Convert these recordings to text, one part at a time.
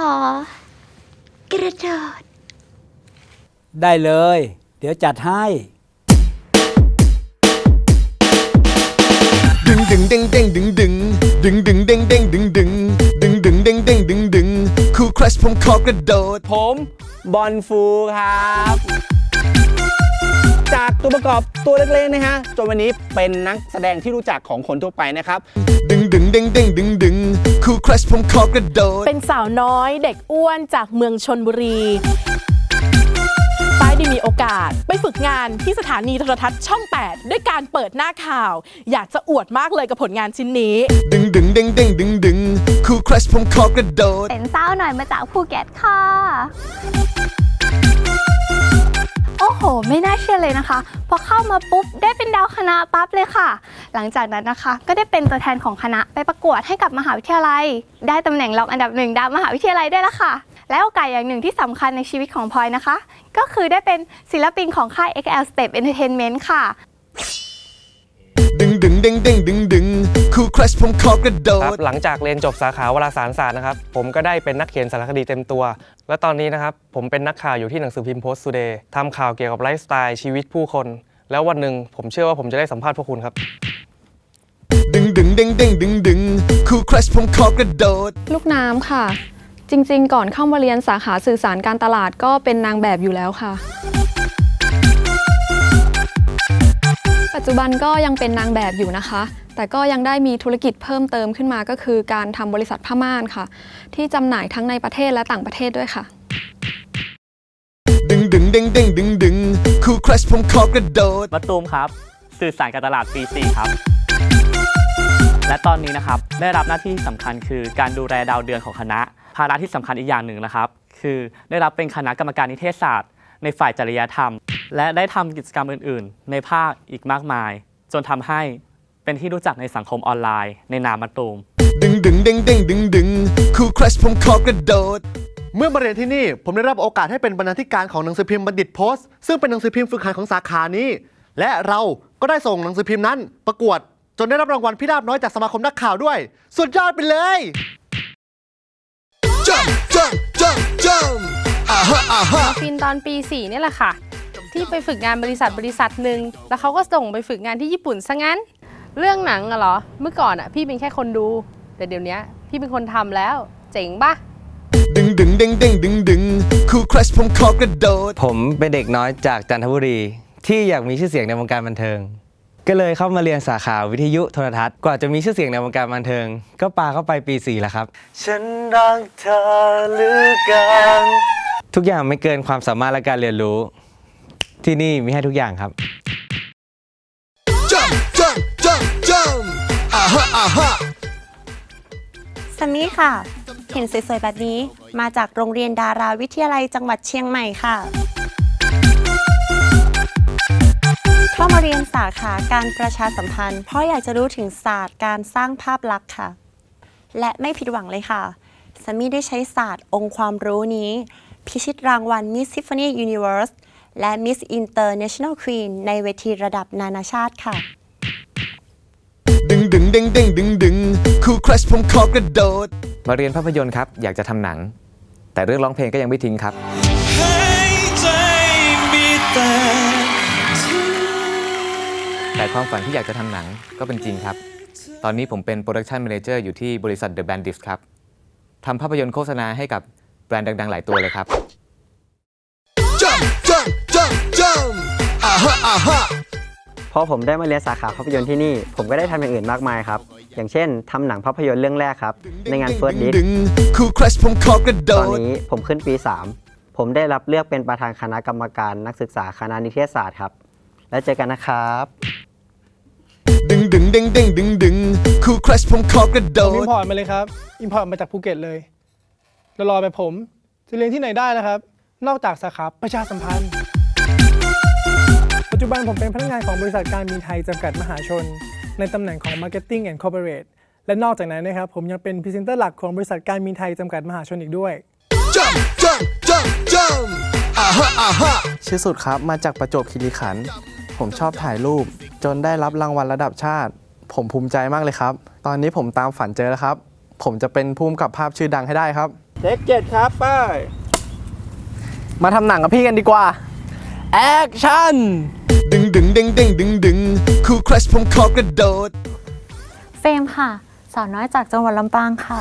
อ กระโดด ได้เลย เดี๋ยวจัดให้ ดึงดึงเด้งเด้งดึงดึงดึงดึงเด้งเด้งดึงดึงดึงดึงเด้งเด้งดึงดึงคูครัชผมขอกระโดด ผมบอลฟูครับ จากตัวประกอบตัวเล็กๆนะฮะจนวันนี้เป็นนักแสดงที่รู้จักของคนทั่วไปนะครับ ดึงดึงเด้งเด้งดึงดึงคูครัชผมขอกระโดดเป็นสาวน้อยเด็กอ้วนจากเมืองชนบุรีฝ้ายได้มีโอกาส ไปฝึกงานที่สถานีโทรทัศน์ช่อง 8 ด้วยการเปิดหน้าข่าว อยากจะอวดมากเลยกับผลงานชิ้นนี้ ดึงดึงเด้งเด้งดึงดึงคูครัชผมขอกระโดด เป็นสาวหน่อยมาจากภูเก็ตค่ะ โอ้โห ไม่น่าเชื่อเลยนะคะ พอเข้ามาปุ๊บได้เป็นดาวคณะปั๊บเลยค่ะ หลังจากนั้นนะคะ ก็ได้เป็นตัวแทนของคณะไปประกวดให้กับมหาวิทยาลัย ได้ตำแหน่งรองอันดับหนึ่งดาวมหาวิทยาลัยได้วยละค่ะ และโอกาสอย่างหนึ่งที่สำคัญในชีวิตของพลอยนะคะ ก็คือได้เป็นศิลปินของค่าย XL Step Entertainment ค่ะ ดึงดึงด้งด้งดึงดึง คูครัชผมขอกระโดครับด หลังจากเรียนจบสาขาวารสารศาสตร์นะครับ ผมก็ได้เป็นนักเขียนสารคดีเต็มตัว และตอนนี้นะครับ ผมเป็นนักข่าวอยู่ที่หนังสือพิมพ์โพสต์ o ูเดย์ทำข่าวเกี่ยวกับไลฟ์สไตล์ชีวิตผู้คน แล้ววันหนึ่งผมเชื่อว่าผมจะได้สัมภาษณ์พวกคุณครับ ดึงดึงเด้งเด้งดึงดึงคูครัชผมขอกระโดด ลูกน้ำค่ะ จริงๆ ก่อนเข้ามาเรียนสาขาสื่อสารการตลาดก็เป็นนางแบบอยู่แล้วค่ะ ปัจจุบันก็ยังเป็นนางแบบอยู่นะคะ แต่ก็ยังได้มีธุรกิจเพิ่มเติมขึ้นมาก็คือการทำบริษัทผ้าม่านค่ะ ที่จำหน่ายทั้งในประเทศและต่างประเทศด้วยค่ะ ดึงดึงเด้งเด้งดึงดึงคูครัชผมขอกระโดดมาตูมครับ สื่อสารการตลาดปี4ครับ และตอนนี้นะครับ ได้รับหน้าที่สำคัญคือการดูแลดาวเดือนของคณะ ภาระที่สำคัญอีกอย่างหนึ่งนะครับ คือได้รับเป็นคณะกรรมการนิเทศศาสตร์ ในฝ่ายจริยธรรม และได้ทำกิจกรรมอื่น ๆ ในภาคอีกมากมาย จนทำให้เป็นที่รู้จักในสังคมออนไลน์ ในนามมาตูม ดึงดึงเด้งเด้งดึงดึงคูครัชผมขอกระโดด เมื่อมาเรียนที่นี่ ผมได้รับโอกาสให้เป็นบรรณาธิการของหนังสือพิมพ์บัณฑิตโพสต์ ซึ่งเป็นหนังสือพิมพ์ฝึกหัดของสาขานี้ และเราก็ได้ส่งหนังสือพิมพ์นั้น ประกวด จนได้รับรางวัลพิราบน้อยจากสมาคมนักข่าวด้วย สุดยอดไปเลย jump jump jump jump อ่าฮะอ่าฮะฟินตอนปี 4 เนี่ยแหละค่ะ ที่ไปฝึกงานบริษัทบริษัทหนึ่งแล้วเขาก็ส่งไปฝึกงานที่ญี่ปุ่นซะงั้น เรื่องหนังอะเหรอ เมื่อก่อนอะพี่เป็นแค่คนดู แต่เดี๋ยวนี้พี่เป็นคนทำแล้ว เจ๋งปะดึงดึงเด้งเด้งดึงดึงคูครัชผมขอกระโดด ผมเป็นเด็กน้อยจากจันทบุรี ที่อยากมีชื่อเสียงในวงการบันเทิง ก็เลยเข้ามาเรียนสาขาวิทยุโทรทัศน์กว่าจะมีชื่อเสียงในวงการบันเทิง ก็ปาเข้าไปปี4แล้วครับ ฉันรักเธอหรือกัน ทุกอย่างไม่เกินความสามารถและการเรียนรู้ ที่นี่มีให้ทุกอย่างครับ jump jump jump jump อ่าฮะอ่าฮะซันนี่ค่ะ เห็นสวยๆแบบนี้ มาจากโรงเรียนดาราวิทยาลัยจังหวัดเชียงใหม่ค่ะ เข้ามาเรียนสาขาการประชาสัมพันธ์ เพราะอยากจะรู้ถึงศาสตร์การสร้างภาพลักษณ์ค่ะ และไม่ผิดหวังเลยค่ะซัมมี่ได้ใช้ศาสตร์องค์ความรู้นี้ พิชิตรางวัล Miss Tiffany Universe และ Miss International Queen ในเวทีระดับนานาชาติค่ะ ดึงดึงเด้งเด้งดึงดึงคูครัชผมขอกระโดด มาเรียนภาพยนตร์ครับ อยากจะทำหนัง แต่เรื่องร้องเพลงก็ยังไม่ทิ้งครับ แต่ความฝันที่อยากจะทำหนังก็เป็นจริงครับ ตอนนี้ผมเป็นโปรดักชัน a ม a นเจอร์อยู่ที่บริษัท The Bandits ครับทำภาพยนตร์โฆษณาให้กับ แบรนด์ดัง ๆ หลายตัวเลยครับ jump jump jump jump อ่าฮะอ่าฮะพอผมได้มาเรียนสาขาภาพยนตร์ที่นี่ ผมก็ได้ทำอย่างอื่นมากมายครับ อย่างเช่นทำหนังภาพยนตร์เรื่องแรกครับ ในงาน First Dick ดึงคูครัชผมขอกระโดตอนดนี้ผมขึ้นปี 3 ผมได้รับเลือกเป็นประธานคณะกรรมการนักศึกษาคณะนิเทศศาสตร์ครับ แล้วเจอกันนะครับ ดึงดึงเด้งเด้งดึงดึงคูครัชผมขอกระโดผมอิด มพอร์ตมาเลยครับ อิมพอร์ตมาจากภูเก็ตเลย แล้วรอไปผม จะเรียนที่ไหนได้ล่ะครับ นอกจากสาขาประชาสัมพันธ์ ปัจจุบันผมเป็นพนักงานของบริษัทการบินไทยจำกัดมหาชน ในตำแหน่งของ Marketing and Corporate และนอกจากนั้นนะครับ ผมยังเป็นพรีเซนเตอร์หลักของบริษัทการบินไทยจำกัดมหาชนอีกด้วย jump jump jump jump อ่าฮะอ่าฮะชื่อสุดครับมาจากประจวบคีรีขันธ์ผมชอบถ่ายรูป จนได้รับรางวัลระดับชาติ ผมภูมิใจมากเลยครับ ตอนนี้ผมตามฝันเจอแล้วครับ ผมจะเป็นผู้กำกับภาพชื่อดังให้ได้ครับ เทคเจ็ดครับป้ายมาทำหนังกับพี่กันดีกว่า แอคชั่น ดึงดึงเด้งเด้งดึงดึงคูครัชผมขอกระโดด เฟรมค่ะ สาวน้อยจากจังหวัดลำปางค่ะ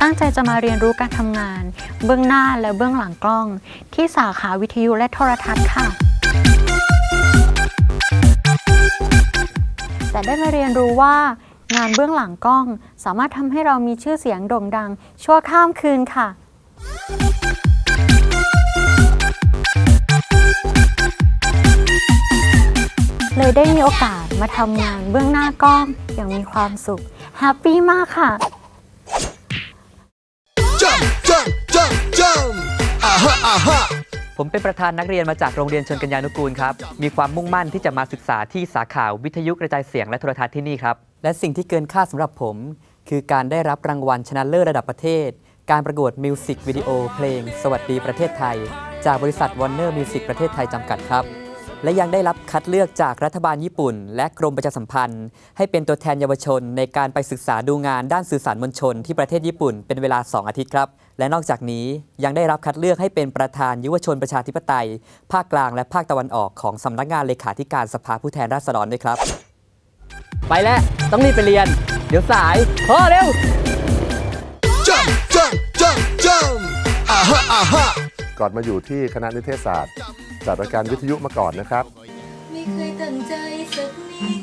ตั้งใจจะมาเรียนรู้การทำงาน เบื้องหน้าและเบื้องหลังกล้อง ที่สาขาวิทยุและโทรทัศน์ค่ะ แต่ได้มาเรียนรู้ว่า งานเบื้องหลังกล้อง สามารถทำให้เรามีชื่อเสียงโด่งดัง ชั่วข้ามคืนค่ะ เลยได้มีโอกาสมาทำงานเบื้องหน้ากล้องอย่างมีความสุขแฮปปี้มากค่ะ jump jump jump jump อ่าฮะอ่าฮะ ผมเป็นประธานนักเรียนมาจากโรงเรียนชนกัญญานุกูลครับ มีความมุ่งมั่นที่จะมาศึกษาที่สาขาวิทยุกระจายเสียงและโทรทัศน์ที่นี่ครับ และสิ่งที่เกินคาดสำหรับผม คือการได้รับรางวัลชนะเลิศระดับประเทศ การประกวดมิวสิกวิดีโอเพลง สวัสดีประเทศไทย จากบริษัทวอร์เนอร์มิวสิกประเทศไทยจำกัดครับ และยังได้รับคัดเลือกจากรัฐบาลญี่ปุ่น และกรมประชาสัมพันธ์ ให้เป็นตัวแทนเยาวชน ในการไปศึกษาดูงานด้านสื่อสารมวลชน ที่ประเทศญี่ปุ่นเป็นเวลา 2 อาทิตย์ครับ และนอกจากนี้ยังได้รับคัดเลือกให้เป็นประธานยุวชนประชาธิปไตย ภาคกลางและภาคตะวันออกของสำนักงานเลขาธิการสภาผู้แทนราษฎรด้วยครับ ไปแล้วต้องรีบไปเรียน เดี๋ยวสายพ่อเร็ว jump jump jump jump อ่าฮะอ่าฮะก่อนมาอยู่ที่คณะนิเทศศาสตร์ จัดรายการวิทยุมาก่อนนะครับ ไม่เคยตั้งใจสักนิด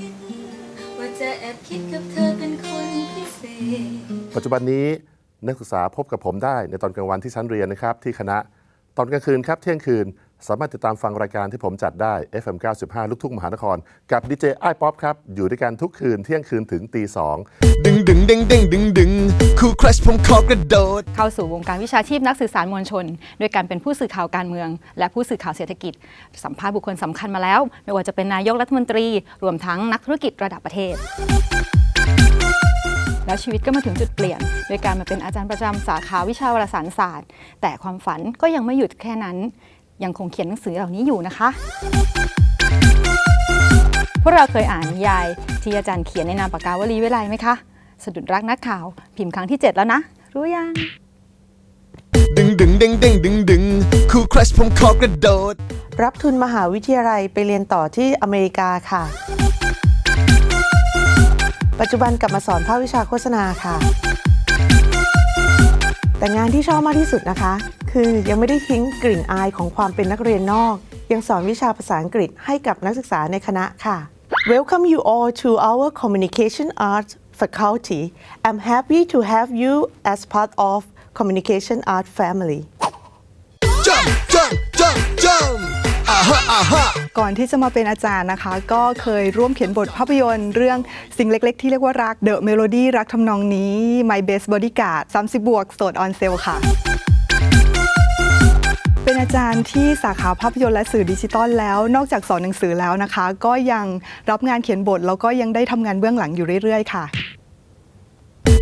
ว่าจะแอบคิดกับเธอเป็นคนพิเศษ ปัจจุบันนี้นักศึกษาพบกับผมได้ในตอนกลางวันที่ชั้นเรียนนะครับ ที่คณะตอนกลางคืนครับเที่ยงคืน สามารถติดตามฟังรายการที่ผมจัดได้ FM 95 ลูกทุ่งมหานคร กับดีเจไอป๊อปครับ อยู่ด้วยกันทุกคืนเที่ยงคืนถึงตีสองดึงดึงเด้งเด้งดึงดึงคูครัชผมขอกระโดด เข้าสู่วงการวิชาชีพนักสื่อสารมวลชน โดยการเป็นผู้สื่อข่าวการเมือง และผู้สื่อข่าวเศรษฐกิจ สัมภาษณ์บุคคลสำคัญมาแล้ว ไม่ว่าจะเป็นนายกรัฐมนตรี รวมทั้งนักธุรกิจระดับประเทศแล้วชีวิตก็มาถึงจุดเปลี่ยน โดยการมาเป็นอาจารย์ประจำสาขาวิชาวารสารศาสตร์ แต่ความฝันก็ยังไม่หยุดแค่นั้น ยังคงเขียนหนังสือเหล่านี้อยู่นะคะพวกเราเคยอ่านนิยาย ที่อาจารย์เขียนในนามปากกาวลีไว้ไรไหมคะสะดุดรักนักข่าว พิมพ์ครั้งที่ 7 แล้วนะ รู้ยัง ดึงดึงเด้งเด้งดึงดึงคูครัชผมขอกระโดด รับทุนมหาวิทยาลัยไปเรียนต่อที่อเมริกาค่ะ ปัจจุบันกลับมาสอนภาควิชาโฆษณาค่ะ แต่งานที่ชอบมากที่สุดนะคะ คือยังไม่ได้ทิ้งกลิ่นอายของความเป็นนักเรียนนอก ยังสอนวิชาภาษาอังกฤษให้กับนักศึกษาในคณะค่ะ Welcome you all to our Communication Arts faculty. I'm happy to have you as part of Communication Art family. jump jump jump jump อ่าฮะอ่าฮะก่อนที่จะมาเป็นอาจารย์นะคะ ก็เคยร่วมเขียนบทภาพยนตร์เรื่องสิ่งเล็ก ๆ ที่เรียกว่ารัก The Melody รักทำนองนี้ My Best Bodyguard 30 บวก โสดออนเซลค่ะ เป็นอาจารย์ที่สาขาภาพยนตร์และสื่อดิจิตอลแล้ว นอกจากสอนหนังสือแล้วนะคะ ก็ยังรับงานเขียนบท แล้วก็ยังได้ทำงานเบื้องหลังอยู่เรื่อยๆ ค่ะ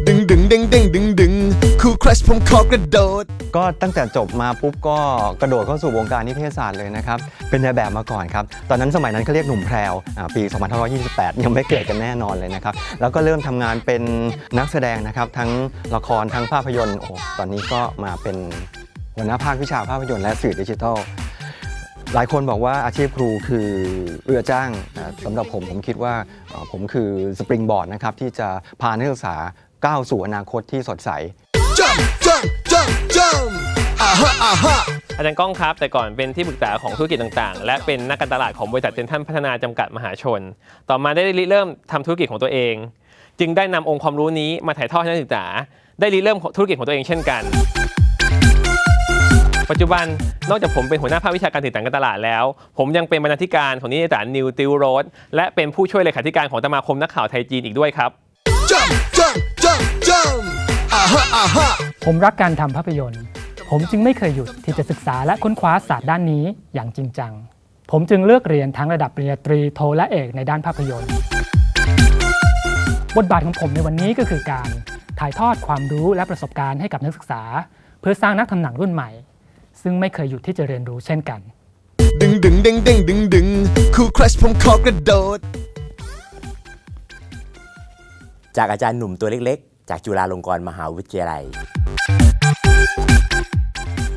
ดึงดึงด้งด้งดึงดึงคูครัชผมขอกระโดด ก็ตั้งแต่จบมาปุ๊บก็กระโดดเข้าสู่วงการนิเทศศาสตร์เลยนะครับ เป็นนายแบบมาก่อนครับ ตอนนั้นสมัยนั้นเขาเรียกหนุ่มแพรวอ่าปี 2528 ยังไม่เกิดกันแน่นอนเลยนะครับ แล้วก็เริ่มทำงานเป็นนักแสดงนะครับ ทั้งละครทั้งภาพยนตร์โอ้ตอนนี้ก็มาเป็น หัวหน้าภาควิชาภาพยนตร์และสื่อดิจิทัล หลายคนบอกว่าอาชีพครูคือเรือจ้างนะสำหรับผมผมคิดว่าเอ่อผมคือสปริงบอร์ดนะครับที่จะพานักศึกษาก้าวสู่อนาคตที่สดใส jump jump jump jump อ่าฮะอ่าฮะอาจารย์ก้องครับแต่ก่อนเป็นที่ปรึกษาของธุรกิจต่างๆ และเป็นนักการตลาดของบริษัทเซนทรัลพัฒนาจำกัดมหาชน ต่อมาได้ริเริ่มทำธุรกิจของตัวเอง จึงได้นำองค์ความรู้นี้มาถ่ายทอดให้นักศึกษา ได้ริเริ่มธุรกิจของตัวเองเช่นกัน ปัจจุบันนอกจากผมเป็นหัวหน้าภาควิชาการสื่อสารการตลาดแล้ว ผมยังเป็นบรรณาธิการของนิตยสารนิวติวโรดและเป็นผู้ช่วยเลขาธิการของสมาคมนักข่าวไทยจีนอีกด้วยครับ jump jump jump jump อ่าฮะอ่าฮะผมรักการทำภาพยนตร์ ผมจึงไม่เคยหยุดที่จะศึกษาและค้นคว้าศาสตร์ด้านนี้อย่างจริงจัง ผมจึงเลือกเรียนทั้งระดับปริญญาตรีโทและเอกในด้านภาพยนตร์ บทบาทของผมในวันนี้ก็คือการถ่ายทอดความรู้และประสบการณ์ให้กับนักศึกษา เพื่อสร้างนักทำหนังรุ่นใหม่ ซึ่งไม่เคยหยุดที่จะเรียนรู้เช่นกัน ดึงดึงเด้งเด้งดึงดึงคูครัชผมขอกระโดด จากอาจารย์หนุ่มตัวเล็กจากจุฬาลงกรณ์มหาวิทยาลัย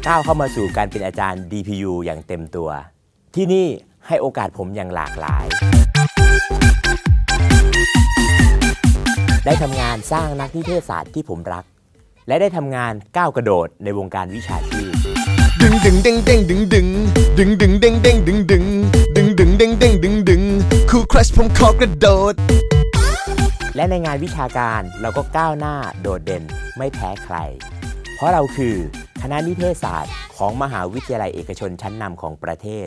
ก้าวเข้ามาสู่การเป็นอาจารย์ DPU อย่างเต็มตัว ที่นี่ให้โอกาสผมอย่างหลากหลาย ได้ทำงานสร้างนักนิเทศศาสตร์ที่ผมรัก และได้ทำงานก้าวกระโดดในวงการวิชาชีพ ดึงดึงเด้งเด้งดึงดึงดึงดึงเด้งเด้งดึงดึงดึงดึงเด้งเด้งดึงดึงคู่ครัชผมขอกระโดด และในงานวิชาการเราก็ก้าวหน้าโดดเด่นไม่แพ้ใคร เพราะเราคือคณะนิเทศศาสตร์ของมหาวิทยาลัยเอกชนชั้นนำของประเทศ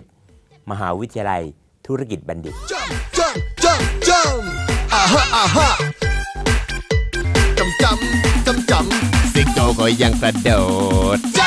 มหาวิทยาลัยธุรกิจบัณฑิตจัมจัมจัมอ่าฮะอ่าฮะจำจำจำจำสิงโตก็ยังกระโดดจั